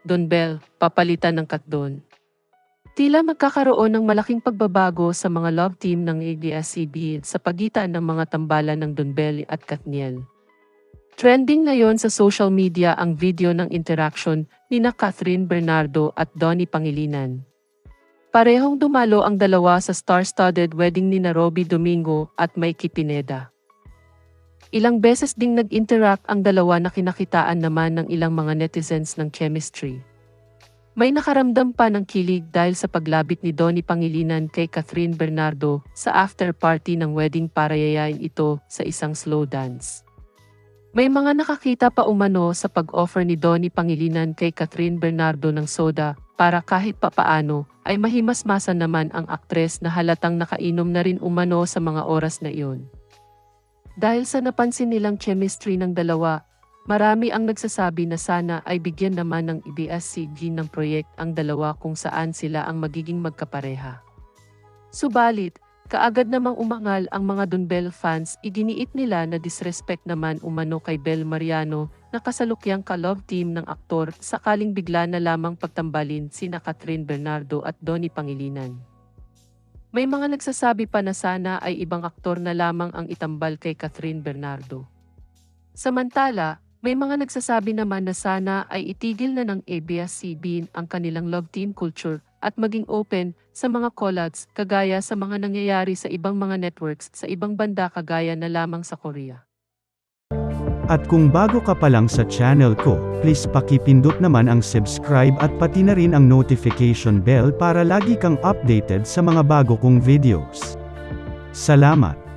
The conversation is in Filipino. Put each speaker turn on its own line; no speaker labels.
Don Bell, papalitan ng Katdon. Tila magkakaroon ng malaking pagbabago sa mga love team ng ABS-CBN sa pagitan ng mga tambalan ng Don Bell at Katniel. Trending ngayon sa social media ang video ng interaction ni na Catherine Bernardo at Donnie Pangilinan. Parehong dumalo ang dalawa sa star-studded wedding ni na Robbie Domingo at Mikey Pineda. Ilang beses ding nag-interact ang dalawa na kinakitaan naman ng ilang mga netizens ng chemistry. May nakaramdam pa ng kilig dahil sa paglabit ni Donnie Pangilinan kay Catherine Bernardo sa after party ng wedding para yayain ito sa isang slow dance. May mga nakakita pa umano sa pag-offer ni Donnie Pangilinan kay Catherine Bernardo ng soda para kahit papaano ay mahimasmasan naman ang aktres na halatang nakainom na rin umano sa mga oras na iyon. Dahil sa napansin nilang chemistry ng dalawa, marami ang nagsasabi na sana ay bigyan naman ng IBS-CG ng proyekt ang dalawa kung saan sila ang magiging magkapareha. Subalit, kaagad namang umangal ang mga Don Bell fans iginiit nila na disrespect naman umano kay Bel Mariano na kasalukyang ka-love team ng aktor sakaling bigla na lamang pagtambalin sina Catherine Bernardo at Donnie Pangilinan. May mga nagsasabi pa na sana ay ibang aktor na lamang ang itambal kay Catherine Bernardo. Samantala, may mga nagsasabi naman na sana ay itigil na ng ABS-CBN ang kanilang love team culture at maging open sa mga collabs kagaya sa mga nangyayari sa ibang mga networks sa ibang banda kagaya na lamang sa Korea.
At kung bago ka pa lang sa channel ko, please pakipindot naman ang subscribe at pati na rin ang notification bell para lagi kang updated sa mga bago kong videos. Salamat!